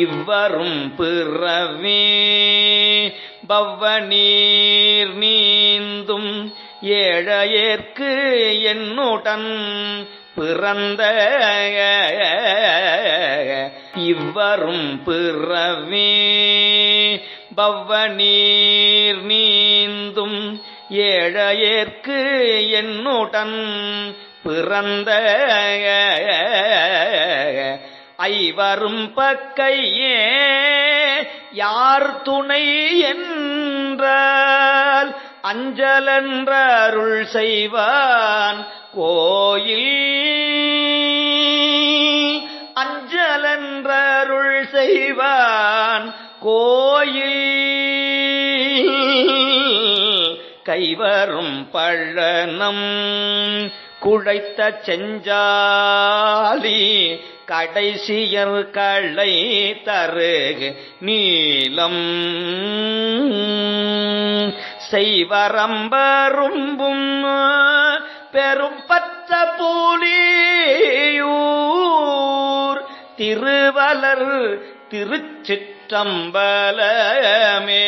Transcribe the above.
இவ்வரும் பிறவி பவ்வநீர் நீந்தும் ஏழையேற்கு என்னுடன் பிறந்த இவ்வரும் பிறவி பவ்வநீர் நீந்தும் ஏழையேற்கு என்னுடன் பிறந்த ஐவரும் பக்கையே யார் துணை என்றால் அஞ்சலென்றருள் செய்வான் கோயில். அஞ்சலென்றருள் செய்வான் கோயில். கைவரும் பழனம் குழைத்த செஞ்சா கடைசியர் களை தருகு நீலம் செய்வரம்பரும்பும் பெரும் பற்ற பூலியூர். திருவலர் திருச்சிற்றம்பலமே